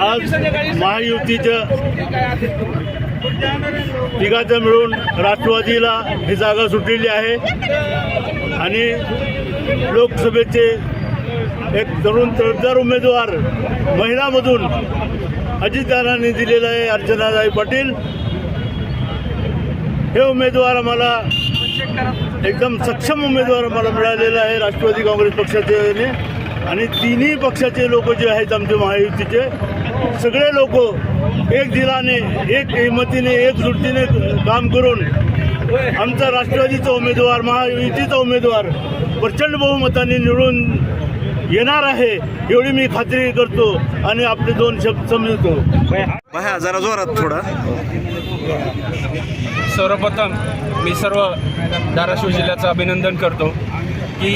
आज महायुतीचं तिघाचं मिळून राष्ट्रवादीला ही जागा सुटलेली आहे. आणि लोकसभेचे एक तरुण तडदार उमेदवार महिलामधून अजितदारांनी दिलेलं आहे अर्चनादाई पाटील. हे उमेदवार आम्हाला एकदम सक्षम उमेदवार आम्हाला मिळालेला आहे राष्ट्रवादी काँग्रेस पक्षाचे आणि तिन्ही पक्षाचे लोक जे आहेत आमचे महायुतीचे सगळे लोक एक दिलाने एक हिमतीने एकजुटीने काम करून आमचा राष्ट्रवादीचा उमेदवार महायुतीचा उमेदवार प्रचंड बहुमताने निवडून येणार आहे एवढी मी खात्री करतो आणि आपले दोन शब्द समजतो. जरा जोरात थोडा. सर्वप्रथम मी सर्व धाराशिव जिल्ह्याचं अभिनंदन करतो की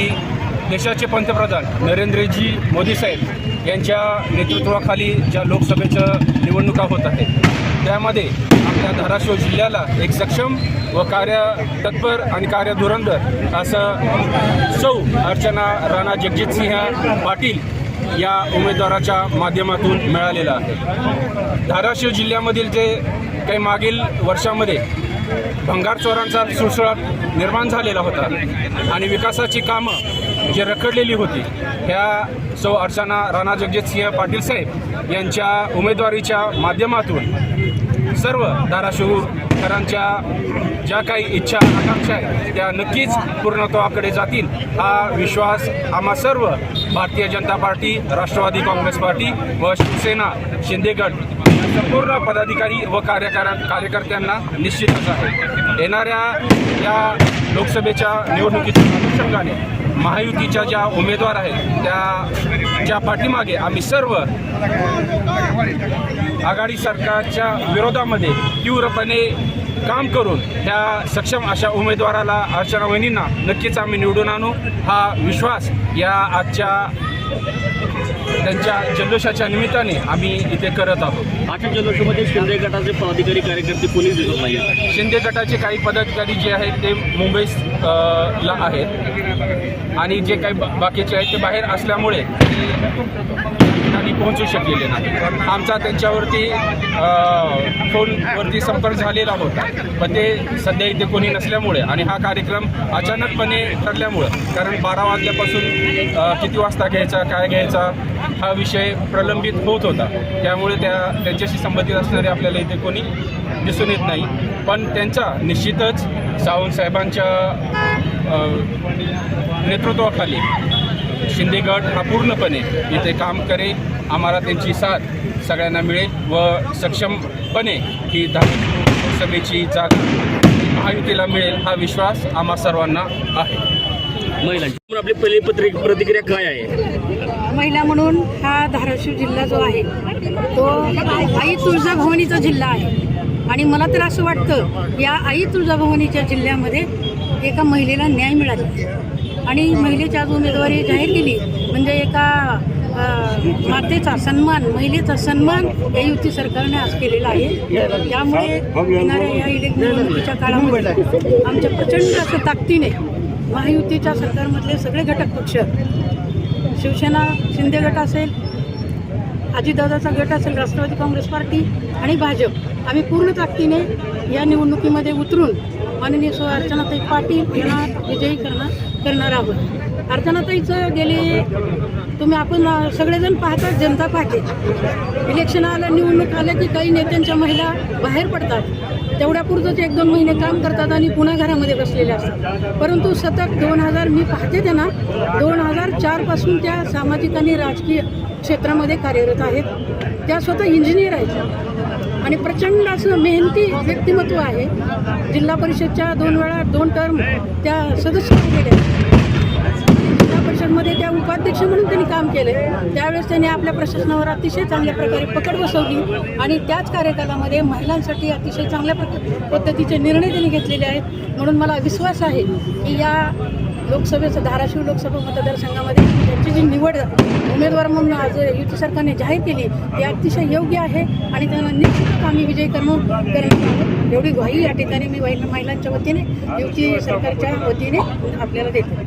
देशाचे पंतप्रधान नरेंद्रजी मोदी साहेब यांच्या नेतृत्वाखाली ज्या लोकसभेच्या निवडणुका होत आहेत त्यामध्ये आपल्या धाराशिव जिल्ह्याला एक सक्षम व कार्य तत्पर आणि कार्यधुरंदर असं सौ अर्चना राणा जगजितसिंह पाटील या उमेदवाराच्या माध्यमातून मिळालेलं आहे. धाराशिव जिल्ह्यामधील जे काही मागील वर्षामध्ये भंगार चोरांचा सुळसुळाट निर्माण झालेला होता. आणि विकासाची कामं जी रखडलेली होती ह्या सौ अर्चना राणा जगजितसिंह पाटील साहेब यांच्या उमेदवारीच्या माध्यमातून सर्व धाराशिवकरांच्या ज्या काही इच्छा आकांक्षा आहेत त्या नक्कीच पूर्णत्वाकडे जातील. हा विश्वास आम्हा सर्व Bharatiya Janata party Rashtravadi Congress party व शिवसेना शिंदेगड संपूर्ण पदाधिकारी व कार्यकार कार्यकर्त्यांना निश्चितच आहे. येणाऱ्या या लोकसभेच्या निवडणुकीच्या अनुषंगाने महायुतीच्या ज्या उमेदवार आहेत त्या च्या पाठीमागे आम्ही सर्व आघाडी सरकारच्या विरोधामध्ये तीव्रपणे काम करून त्या सक्षम अशा उमेदवाराला अर्चना वहिनींना नक्कीच आम्ही निवडून आणू. हा विश्वास या आजच्या त्यांच्या जल्लोषाच्या निमित्ताने आम्ही इथे करत आहोत. आजच्या जल्लोषामध्ये शिंदे गटाचे पदाधिकारी कार्यकर्ते कोणीच दिसत नाही शिंदे गटाचे काही पदाधिकारी जे आहेत ते मुंबई ला आहेत. आणि जे काही बाकीचे आहेत ते बाहेर असल्यामुळे पोहोचू शकलेले नाही. आमचा त्यांच्यावरती फोनवरती संपर्क झालेला होता. पण ते सध्या इथे कोणी नसल्यामुळे आणि हा कार्यक्रम अचानकपणे ठरल्यामुळं कारण बारा वाजल्यापासून किती वाजता घ्यायचा काय घ्यायचा हा विषय प्रलंबित होत होता. त्यामुळे त्या त्यांच्याशी संबंधित असणारे आपल्याला इथे कोणी दिसून येत नाही. पण त्यांचा निश्चितच सावंतसाहेबांच्या नेतृत्वाखाली नेतृत्वाखाली शिंदेगड हा पूर्णपणे इथे काम करेल. आम्हाला त्यांची साथ सगळ्यांना मिळेल व सक्षमपणे ही धार्मिक लोकसभेची जागा महायुतीला मिळेल हा विश्वास आम्हा सर्वांना आहे. महिलांची आपली पहिली पत्रिक प्रतिक्रिया काय आहे? महिला म्हणून हा धाराशिव जिल्हा जो आहे तो आई तुळजाभवानीचा जिल्हा आहे. आणि मला तर असं वाटतं या आई तुळजाभवानीच्या जिल्ह्यामध्ये एका महिलेला न्याय मिळाला आणि महिलेची आज उमेदवारी जाहीर केली. म्हणजे एका मातेचा सन्मान महिलेचा सन्मान या युती सरकारने आज केलेला आहे. त्यामुळे येणाऱ्या या इलेक् काळामध्ये आमच्या प्रचंड असं ताकदीने महायुतीच्या सरकारमधले सगळे घटक पक्ष शिवसेना शिंदे गट असेल अजितदादाचा गट असेल राष्ट्रवादी काँग्रेस पार्टी आणि भाजप. आम्ही पूर्ण ताकदीने या निवडणुकीमध्ये उतरून माननीय सो अर्चनाताई पाटील यांना विजयी करणार करणार आहोत. अर्चनाताईचं गेले तुम्ही आपण सगळेजण पाहतात जनता पाहते. इलेक्शन आलं निवडणूक आलं की काही नेत्यांच्या महिला बाहेर पडतात. तेवढ्यापुरतंच एक दोन महिने काम करतात आणि पुन्हा घरामध्ये बसलेले असतात. परंतु सतत दोन हजार मी पाहते त्यांना दोन हजार चारपासून त्या सामाजिक आणि राजकीय क्षेत्रामध्ये कार्यरत आहेत. त्या स्वतः इंजिनियर आहेत. आणि प्रचंड असं मेहनती व्यक्तिमत्व आहे. जिल्हा परिषदच्या दोन वेळा दोन टर्म त्या सदस्य गेल्या जिल्हा परिषदमध्ये त्या उपाध्यक्ष म्हणून त्यांनी काम केले. त्यावेळेस त्यांनी आपल्या प्रशासनावर अतिशय चांगल्या प्रकारे पकड बसवली आणि त्याच कार्यकालामध्ये महिलांसाठी अतिशय चांगल्या प्रक पद्धतीचे निर्णय त्यांनी घेतलेले आहेत. म्हणून मला विश्वास आहे की या लोकसभेचं धाराशिव लोकसभा मतदारसंघामध्ये त्यांची जी निवड उमेदवार म्हणून आज युती सरकारने जाहीर केली ती अतिशय योग्य आहे आणि त्यांना निश्चितच आम्ही विजय कर्म करणार आहोत एवढी ग्वाही या ठिकाणी मी महिलांच्या वतीने युती सरकारच्या वतीने आपल्याला देते.